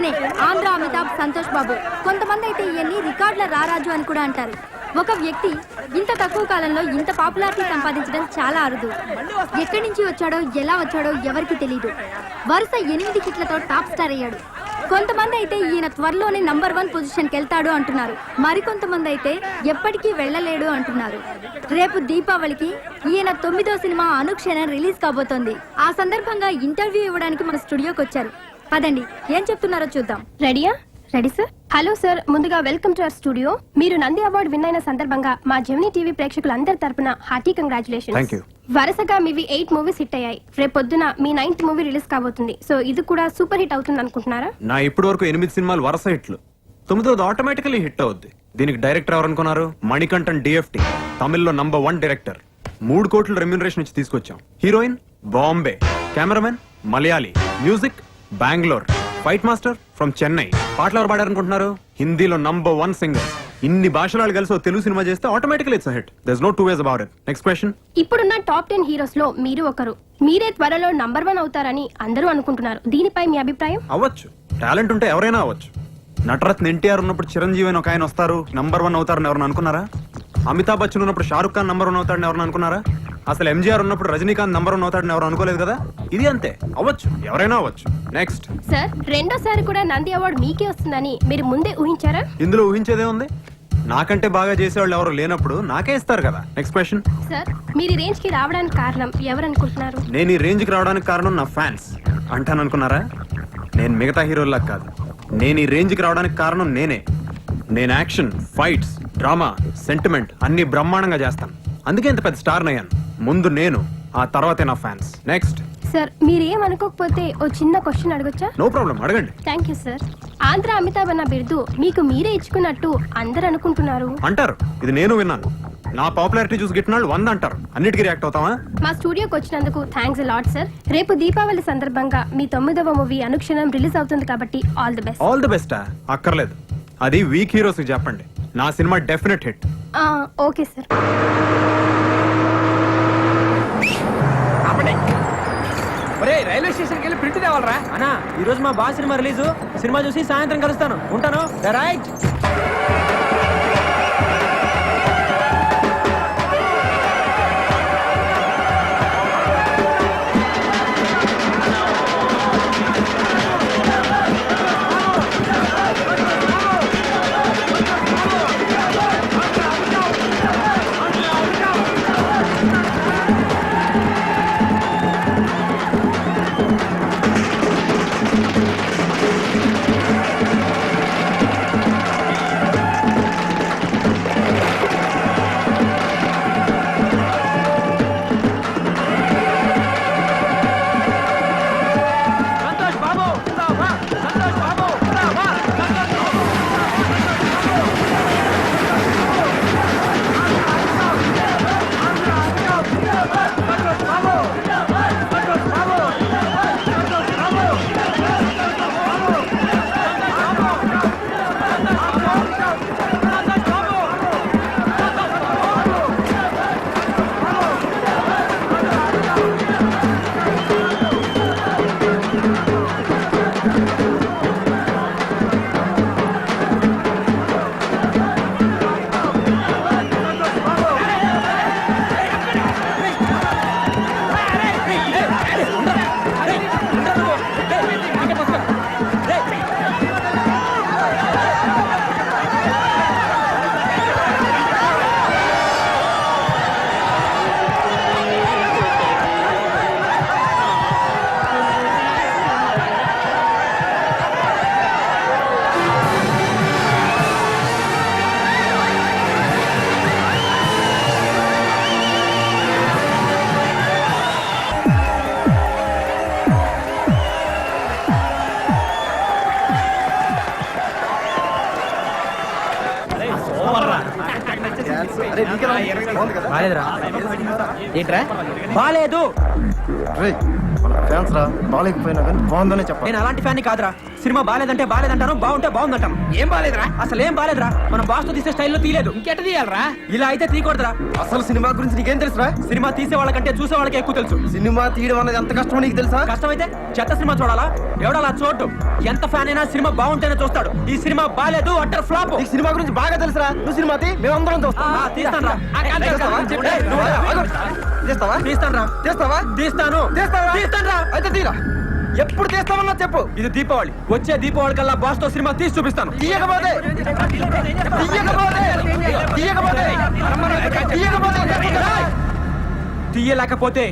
ఈయనే ఆంధ్ర అమితాబ్ సంతోష్ బాబు. కొంతమంది అయితే ఈయన్ని రికార్డుల రారాజు అని కూడా అంటారు. ఒక వ్యక్తి ఇంత తక్కువ కాలంలో ఇంత పాపులారిటీ సంపాదించడం చాలా అరుదు. ఎక్కడి నుంచి వచ్చాడో ఎలా వచ్చాడో ఎవరికి తెలియదు వరుస ఎనిమిది కిట్లతో టాప్ స్టార్ అయ్యాడు. కొంతమంది అయితే ఈయన త్వరలోనే నంబర్ వన్ పొజిషన్కి వెళ్తాడు అంటున్నారు. మరికొంతమంది అయితే ఎప్పటికీ వెళ్ళలేడు అంటున్నారు. రేపు దీపావళికి ఈయన తొమ్మిదో సినిమా అనుక్షణం రిలీజ్ కాబోతోంది. ఆ సందర్భంగా ఇంటర్వ్యూ ఇవ్వడానికి మన స్టూడియోకి వచ్చారు. పదండి ఏం చెప్తున్నారో చూద్దాం. రెడీయా? Ready sir. Hello sir. ముందుగా వెల్కమ్ టు అవర్ స్టూడియో. మీరు నంది అవార్డు విన్ అయిన సందర్భంగా మా జెమినీ టీవీ ప్రేక్షకులందరి తరపున హార్టీ కంగ్రాచులేషన్ Thank you. వరుసగా మీవి ఎయిట్ మూవీస్ హిట్ అయ్యాయి. రేపు పొద్దున మీ నైన్త్ మూవీ రిలీజ్ కాబోతుంది. సో ఇది కూడా సూపర్ హిట్ అవుతుంది అనుకుంటున్నారా? నా ఇప్పటి వరకు ఎనిమిది సినిమాలు వరుస హిట్లు. తొమ్మిదోది ఆటోమేటికలీ హిట్ అవుద్ది. దీనికి డైరెక్టర్ ఎవరు అనుకున్నారు మణికంఠన్ డిఎఫ్టి తమిళ్ళో నంబర్ వన్ డైరెక్టర్ మూడు కోట్ల రెమ్యూనరేషన్ ఇచ్చి తీసుకొచ్చాం. Heroine Bombay cameraman Malayali music Bengaluru. Fight master from Chennai పాటలు ఎవరు పాడారనుకుంటున్నారు? హిందీలో నంబర్ వన్ సింగర్ ఇన్ని భాషలు కలిసి ఓ తెలుగు సినిమా చేస్తే automatically it's hit thus no two ways about it next question ఇప్పుడున్న టాప్ టెన్ హీరోస్లో మీరు ఒకరు. మీరే త్వరలో నంబర్ వన్ అవుతారని అందరూ అనుకుంటున్నారు. దీనిపై మీ అభిప్రాయం? అవ్వచ్చు. టాలెంట్ ఉంటే ఎవరైనా అవ్వచ్చు. నటరత్న ఎన్టీఆర్ ఉన్నప్పుడు చిరంజీవి అని ఒక ఆయన వస్తారు. నంబర్ వన్ అవుతారని ఎవరైనా అనుకున్నారా? అమితాబ్ బచ్చన్ ఉన్నప్పుడు షారుఖ్ ఖాన్ నంబర్ వన్ అవుతాడని ఎవరైనా అనుకున్నారా? అసలు ఎంజీఆర్ ఉన్నప్పుడు రజనీకాంత్ నంబర్ వన్ అవుతాడని ఎవరు అనుకోలేదు కదా? ఇది అంతే. అవ్వచ్చు. ఎవరైనా అవ్వచ్చు. నెక్స్ట్ సార్ రెండోసారి కూడా నంది అవార్డు మీకే వస్తుందని మీరు ముందే ఊహించారా? ఇందులో ఊహించేదే ఉంది. నాకంటే బాగా చేసేవాళ్ళు ఎవరు లేనప్పుడు నాకే ఇస్తారు కదా. నెక్స్ట్ క్వశ్చన్ సార్ మీరు రేంజ్కి రావడానికి కారణం ఎవరు అనుకుంటున్నారు? నేను ఈ రేంజ్కి రావడానికి కారణం నా ఫ్యాన్స్. అంటాను అనుకున్నారా? నేను మిగతా హీరోల్లా కాదు. నేను ఈ రేంజ్కి రావడానికి కారణం నేనే. నేను యాక్షన్ ఫైట్స్ డ్రామా సెంటిమెంట్ అన్ని బ్రహ్మాండంగా చేస్తాను. అందుకే ఇంత పెద్ద స్టార్ అయ్యాను. ముందు నేను ఆ తర్వాతే నా ఫ్యాన్స్ నెక్స్ట్ సార్ మీరేం అనుకోకపోతే ఓ చిన్న క్వశ్చన్ అడగొచ్చా? నో ప్రాబ్లం అడగండి. Thank you sir Andhra Amitabh అన్న బిరుదు మీకు మీరే ఇచ్చుకున్నట్టు అందరు అనుకుంటున్నారు. అంటారు. ఇది నేను విన్నాను. నా పాపులారిటీ చూసి గిట్టినాళ్ళు వంద అంటారు. అన్నిటికీ రియాక్ట్ అవుతావా? మా స్టూడియోకి వచ్చినందుకు థ్యాంక్స్ లాట్ సార్ రేపు దీపావళి సందర్భంగా మీ తొమ్మిదవ మూవీ అనుక్షణం రిలీజ్ అవుతుంది కాబట్టి all the best all the బెస్టా అక్కర్లేదు. అది వీక్ హీరోస్ చెప్పండి. నా cinema definite hit okay sir ఒరే రైల్వే స్టేషన్కి వెళ్ళి ప్రింట్ తేవాలరా? అన్నా ఈ రోజు మా బాస్ సినిమా రిలీజ్. సినిమా చూసి సాయంత్రం కలుస్తాను. ఉంటాను? రైట్. బాలేదురా. ఏంట్రా? బాలేదు. ఫ్యాన్స్ రా బాగాలేకపోయినా కానీ బాగుందనే చెప్పాలి నేను అలాంటి ఫ్యాన్ కాదురా సినిమా బాలేదంటే బాలేదంటాను బాగుంటే బాగుందంటాను ఏం బాలేదురా అసలు ఏం బాలేదురా మనం బాస్తో తీసే స్టైల్లో తీయలేదు ఇంకెట తీయాలరా ఇలా అయితే తీయకూడదురా అసలు సినిమా గురించి నీకేం తెలుసురా సినిమా తీసే వాళ్ళకంటే చూసే వాళ్ళకి ఎక్కువ తెలుసు సినిమా తీయడం అనేది ఎంత కష్టమో నీకు తెలుసా కష్టమైతే చెత్త సినిమా చూడాలా ఎవడలా చూడటం ఎంత ఫ్యాన్ అయినా సినిమా బాగుంటేనే చూస్తాడు ఈ సినిమా బాలేదు అట్టర్ ఫ్లాప్ నీకు సినిమా గురించి బాగా తెలుసురా నువ్వు సినిమా తీ మేమందరం చూస్తాం తీస్తాను తీస్తాను తీస్తావా తీస్తాను అయితే తీరా. ఎప్పుడు తీస్తామన్నా చెప్పు. ఇది దీపావళి. వచ్చే దీపావళి కల్లా బాస్తో సినిమా తీసి చూపిస్తాను. తీయకపోతే. తీయకపోతే. తీయకపోతే. తీయకపోతే. తీయలేకపోతే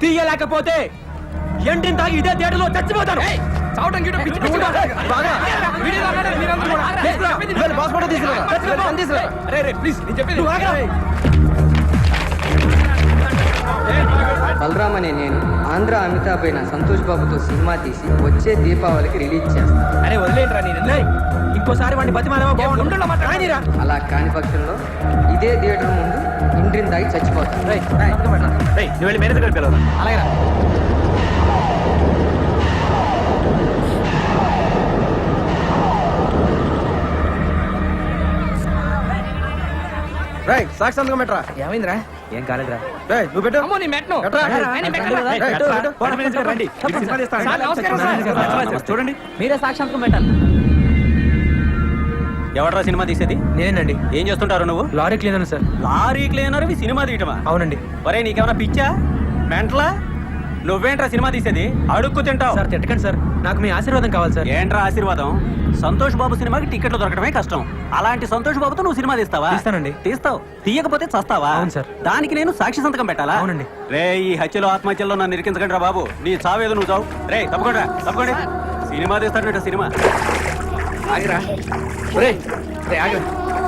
తీయలేకపోతే ఎండిన తాగి ఇదే తేటలో చచ్చిపోతాను. చావటం గీయటం పిచ్చి. బాగా. మీరందరూ కూడా. ఫోటో తీసుకురా తీసుకురా రే, రే, ప్లీజ్, నేను చెప్పేది. బలరామ్ అనే నేను ఆంధ్ర అమితాబ్ అయిన సంతోష్ బాబుతో సినిమా తీసి వచ్చే దీపావళికి రిలీజ్ చేస్తాను అరే నేను ఇంకోసారి వాడిని బాగుండు. అలా కాని పక్షంలో ఇదే థియేటర్ ముందు ఇండ్రిని తాగి చచ్చిపోతాను వెళ్ళి మేనేజర్ గారికి పిలవరా. సాక్షి ఏమైందిరా? ఏం కాలేదురా. నువ్వు పెట్టు. అమ్మో నీ మెట్ను రండి. సార్, నమస్కారం సార్. చూడండి. మీరే సాక్షాత్కం పెట్టాలి. ఎవడరా సినిమా తీసేది? నేనండి ఏం చేస్తుంటారు నువ్వు? Lorry cleaner sir. Lorry cleaner cinema తీయటమా? అవునండి. ఒరే నీకేమైనా పిచ్చా? మెంటలా? నువ్వేంట్రా సినిమా తీసేది? అడుక్కు తింటావు. సార్ తిట్టకండి సార్. నాకు మీ ఆశీర్వాదం కావాలి సార్. ఏంట్రా ఆశీర్వాదం? సంతోష్ బాబు సినిమాకి టికెట్లు దొరకడమే కష్టం. అలాంటి సంతోష్ బాబుతో నువ్వు సినిమా తీస్తావా? తీస్తానండి. తీస్తావు. తీయకపోతే చస్తావా? అవును సార్. దానికి నేను సాక్షి సంతకం పెట్టాలా? అవునండి. రే ఈ హత్యలో ఆత్మహత్యలో నన్ను ఇరికించకండి రా బాబు. నీ చావేదో నువ్వు చావు. రే తప్పకుండా తప్పకుండా. సినిమా తీస్తాడు సినిమా. ఆగిరా. రే రే ఆగిరా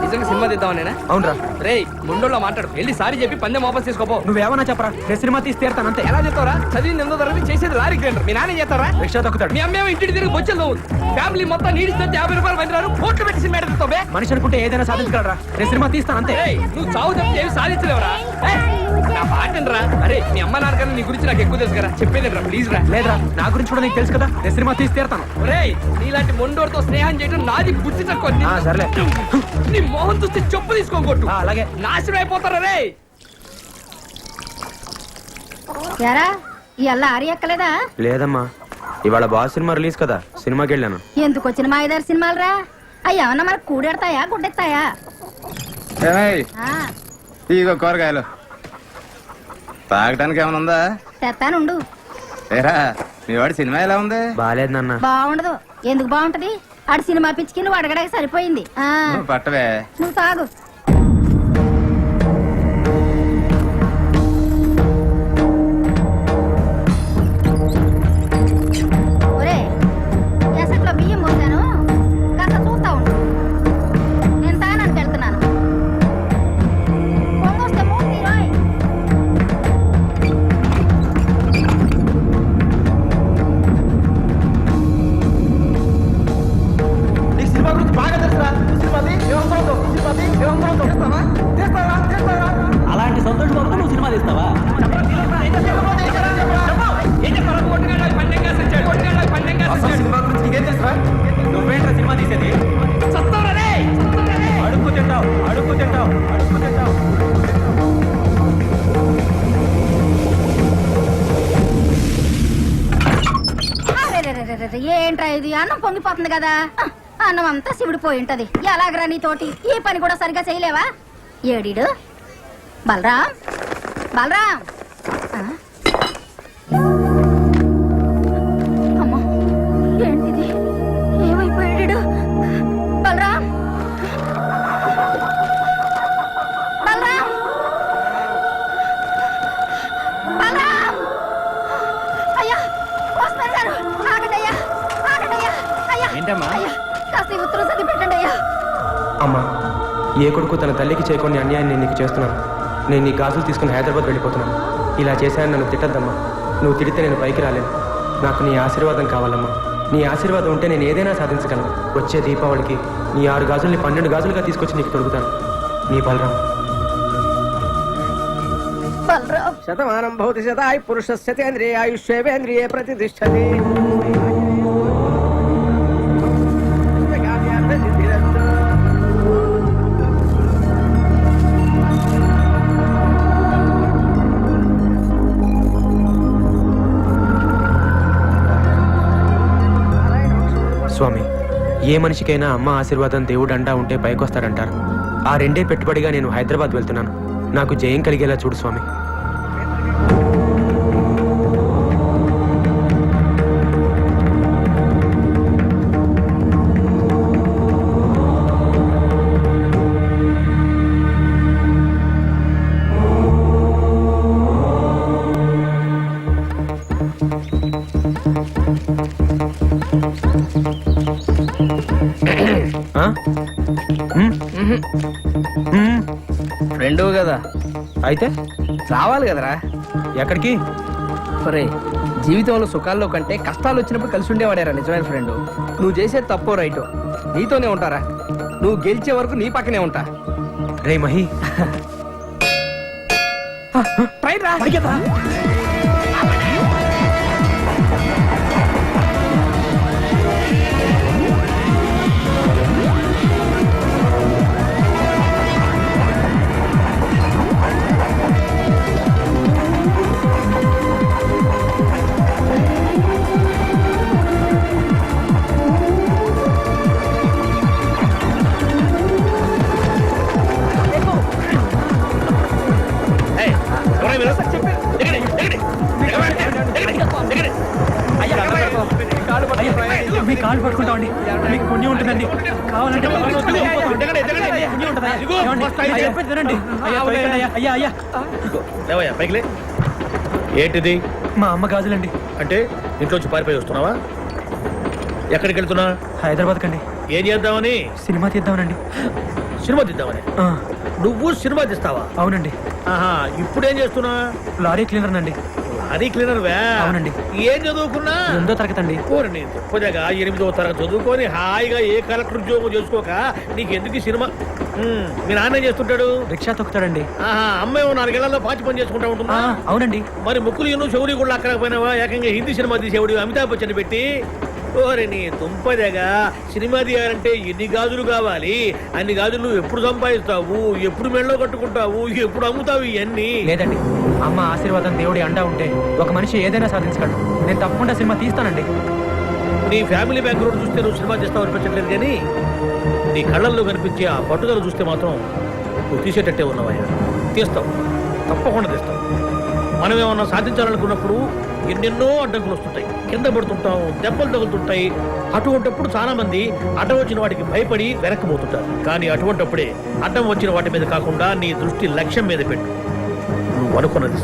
నిజంగా సినిమా తీద్దామనేనా అవునరా. రే ముండోలో మాట్లాడు. వెళ్ళి సారీ చెప్పి పందెం వాపస్ తీసుకోపో. నువ్వేమన్నా చెప్పరా? నేను సినిమా తీసి తీరుతాను అంతే. ఎలా చెప్తావరా చదివింది ఎంతో తరగతి చేసేది లారీ గ్రైండర్. మీ నాన్న చేస్తారా రిక్షా తొక్కుతాడు. మీ అమ్మేమో ఇంటికి తిరిగి బొచ్చలు ఫ్యామిలీ మొత్తం నీడిస్తే యాభై రూపాయలు పందిరారు కోట్లు పెట్టి సినిమా ఎడుతావే మనిషి అనుకుంటే ఏదైనా సాధించగలరా? నేను సినిమా తీస్తాను అంతే. నువ్వు చావు తప్పితే ఏమి సాధించలేవరా. నా మాట రా అరే మీ అమ్మ నాన్నగారు నీ గురించి నాకు ఎక్కువ తెలుసు కదా. చెప్పేది రా ప్లీజ్ రా. లేదురా నా గురించి కూడా నీకు తెలుసు కదా? నేను సినిమా తీసి తీరుతాను. ఒరేయ్ నీలాంటి మొండోడితో స్నేహం చేయడం నాది బుద్ధి తక్కువ. సర్లే. నీ మొహం చూస్తే చెప్పు తీసుకోకొట్టు ఆ, అలాగే. నాశనం అయిపోతారా రే? ఎరా ఇవాళ ఆరి ఎక్కలేదా? లేదమ్మా. ఇవాళ బాస్ సినిమా రిలీజ్ కదా సినిమాకి వెళ్ళాను. ఎందుకు వచ్చిన మా ఐదారు సినిమాలు రా అయ్యి ఏమన్నా మనకు కూడెడతాయా గుడ్డెత్తాయా? ఆ, ఇగో కూరగాయలు. తాగడానికి ఏమైనా ఉందా? తెత్తానుండు. ఏరా మీ వాడి సినిమా ఎలా ఉంది? బాగాలేదు నాన్న. బాగుండదు. ఎందుకు బాగుంటది? ఆడు సినిమా పిచ్చికి నువ్వు అడగడానికి సరిపోయింది. ఆ. పట్టవే. నువ్వు తాగు. సంతోష్ సినిమా తీస్తావా నువ్వేంట్రా సినిమా తీసేది? తింటావు తింటావు తింటావు. ఏంట్రా ఇది? అన్నం పొంగిపోతుంది కదా. అన్నం అంతా శివుడు పోయి ఉంటది. ఎలాగరా నీతోటి? ఈ పని కూడా సరిగా చేయలేవా? ఏడీడు? బలరాం? బలరాం? అమ్మో ఏంటిది? ఏమైపోయాడు? బలరాం. బలరాం. బలరాం. అయ్యా పోస్టర్ గారు ఆగండి అయ్యా ఆగండి అయ్యా అయ్యా ఏంటమ్మా? అయ్యా కాస్త ఈ ఉత్తరం చదివి పెట్టండి అయ్యా. అమ్మా ఏ కొడుకు తన తల్లికి చేయకుండా అన్యాయం నేను నీకు చేస్తున్నాను? నేను నీ గాజులు తీసుకుని హైదరాబాద్ వెళ్ళిపోతున్నాను. ఇలా చేశాను నన్ను తిట్టద్దమ్మా. నువ్వు తిడితే నేను పైకి రాలేను. నాకు నీ ఆశీర్వాదం కావాలమ్మా. నీ ఆశీర్వాదం ఉంటే నేను ఏదైనా సాధించగలను. వచ్చే దీపావళికి నీ ఆరు గాజుల్ని పన్నెండు గాజులుగా తీసుకొచ్చి నీకు తొడుగుతాను. నీ బలరాం. శతమానం భవతి శతాయ్ శతేంద్రియాయుష్యేంద్రియే ప్రతిష్టతి. మనిషికైనా అమ్మ ఆశీర్వాదం దేవుడు అంటా ఉంటే పైకొస్తాడంటారు. ఆ రెండే పెట్టుబడిగా నేను హైదరాబాద్ వెళ్తున్నాను. నాకు జయం కలిగేలా చూడు స్వామి. అయితే? రావాలి కదరా. ఎక్కడికి? ఒరే జీవితంలో సుఖాల్లో కంటే కష్టాలు వచ్చినప్పుడు కలిసి ఉండేవాడేరా నిజమైన ఫ్రెండ్. నువ్వు చేసే తప్పో రైటో. నీతోనే ఉంటారా? నువ్వు గెలిచే వరకు నీ పక్కనే ఉంటా. రే మహి. ట్రైన్ రా లేవయ్యా పైకిలే ఏంటిది? మా అమ్మ గాజులండి. అంటే ఇంట్లోంచి పారిపోయి వస్తున్నావా? ఎక్కడికి వెళ్తున్నా? హైదరాబాద్ కండి ఏం చేద్దామని? సినిమా తీద్దామనండి. సినిమా తీద్దామని? నువ్వు సినిమా తీస్తావా? అవునండి. ఆహా ఇప్పుడేం చేస్తున్నా? లారీ క్లీనర్ అండి అది క్లీనర్ అవునండి. ఏం చదువుకున్నా? రెండో తరగతి అండి. తప్పదేగా ఎనిమిదో తరగతి చదువుకొని హాయిగా ఏ కలెక్టర్ ఉద్యోగం చేసుకోక నీకు ఎందుకు ఈ సినిమా? ఉమ్, మీ నాన్న ఏం చేస్తుంటాడు? రిక్షా తొక్కుతాడండి. ఆహా అమ్మాయి నాలుగేళ్ళలో పాచి పని చేసుకుంటా ఆ, ఉంటుందా అవునండి. మరి ముక్కులు ఎన్నో చెవులు కూడా అక్కడపోయినావా ఏకంగా హిందీ సినిమా తీసేవాడు అమితాబ్ బచ్చన్ పెట్టి. ఓరే నీ దుంపదేగా సినిమా తీయాలంటే ఎన్ని గాజులు కావాలి? అన్ని గాజులు నువ్వు ఎప్పుడు సంపాదిస్తావు? ఎప్పుడు మెళ్ళో కట్టుకుంటావు? ఎప్పుడు అమ్ముతావు ఇవన్నీ లేదండి. అమ్మ ఆశీర్వాదం దేవుడి అండా ఉంటే ఒక మనిషి ఏదైనా సాధించగలడు. నేను తప్పకుండా సినిమా తీస్తానండి. నీ ఫ్యామిలీ బ్యాక్గ్రౌండ్ చూస్తే నువ్వు సినిమా తీస్తావు అనిపించట్లేదు కానీ నీ కళ్ళల్లో కనిపించే ఆ పట్టుదల చూస్తే మాత్రం నువ్వు తీసేటట్టే ఉన్నావయ్యా. తీస్తావు. తప్పకుండా తీస్తావు. మనం ఏమన్నా సాధించాలనుకున్నప్పుడు ఎన్నెన్నో అడ్డంకులు వస్తుంటాయి. కింద పడుతుంటాం దెబ్బలు తగులుతుంటాయి. అటువంటప్పుడు చాలామంది అడ్డం వచ్చిన వాటికి భయపడి వెనక్కిపోతుంటారు కానీ అటువంటప్పుడే అడ్డం వచ్చిన వాటి మీద కాకుండా నీ దృష్టి లక్ష్యం మీద పెట్టు. నువ్వు అనుకున్నది